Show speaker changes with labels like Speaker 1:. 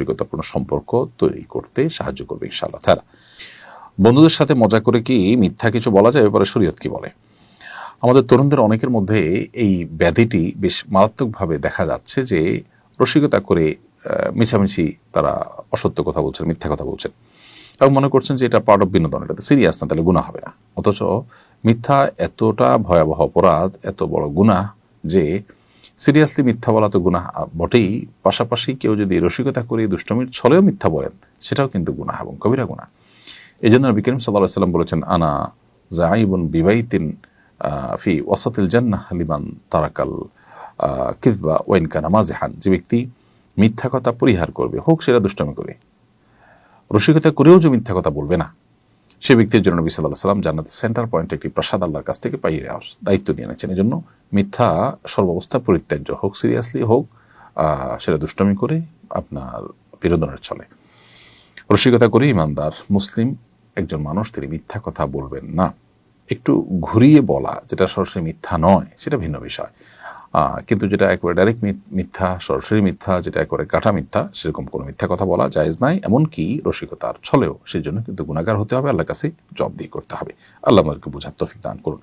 Speaker 1: আন্তরিকতাপূর্ণ সম্পর্ক তৈরি করতে সাহায্য করবে ইনশাআল্লাহ তারা বন্ধুদের সাথে মজা করে কি মিথ্যা কিছু বলা যায়? এবারে শরীয়ত কি বলে? আমাদের তরুণদের অনেকের মধ্যে এই ব্যাধিটি বেশ মারাত্মকভাবে দেখা যাচ্ছে যে রসিকতা করে মিছামিছি তারা অসত্য কথা বলছেন, মিথ্যা কথা বলছেন। এবং মনে করছেন যে এটা পার্ট অফ বিনোদন, এটা তো সিরিয়াস না, তাহলে গুণা হবে না। অথচ মিথ্যা এতটা ভয়াবহ অপরাধ, এত বড় গুণা যে সিরিয়াসলি মিথ্যা বলা তো গুণা বটেই। পাশাপাশি কেউ যদি রসিকতা করে, দুষ্টমির ছলেও মিথ্যা বলেন, সেটাও কিন্তু গুণা এবং কবিরা গুণা এই জন্য নবী করিম সাল্লাহ সাল্লাম বলেছেন, আনা জাইবুন বিবাইতিন ফি ওয়াসাতিল জান্নাহ লিমান তারাকাল কিদবা ওয়াইন কানা মাজেহান যে ব্যক্তি মিথ্যা কথা পরিহার করবে, হোক সেটা দুষ্টমি করে। রসিকতা করেও যে মিথ্যা কথা বলবে না, সে ব্যক্তির জন্য নবী সাল্লাহ সাল্লাম জান্নাত সেন্টার পয়েন্টে একটি প্রসাদ আল্লাহর কাছ থেকে পাইয়ে নেওয়ার দায়িত্ব দিয়ে নিয়েছেন এই জন্য মিথ্যা সর্বাবস্থা পরিত্যাজ্য হোক সিরিয়াসলি হোক সেটা দুষ্টমি করে আপনার বিনোদনের চলে রসিকতা করে ইমানদার মুসলিম একজন মানুষ, তিনি মিথ্যা কথা বলবেন না। একটু ঘুরিয়ে বলা, যেটা সরাসরি মিথ্যা নয়, সেটা ভিন্ন বিষয়। কিন্তু যেটা একবারে ডাইরেক্ট মিথ্যা, সরাসরি মিথ্যা, যেটা একবারে কাটা মিথ্যা, সেরকম কোনো মিথ্যা কথা বলা জায়েজ নাই, এমনকি রসিকতার ছলেও সেই জন্য কিন্তু গুণাগার হতে হবে, আল্লাহর কাছে জব দিয়ে করতে হবে। আল্লাহ আমাদেরকে বোঝার তফিক দান করুন।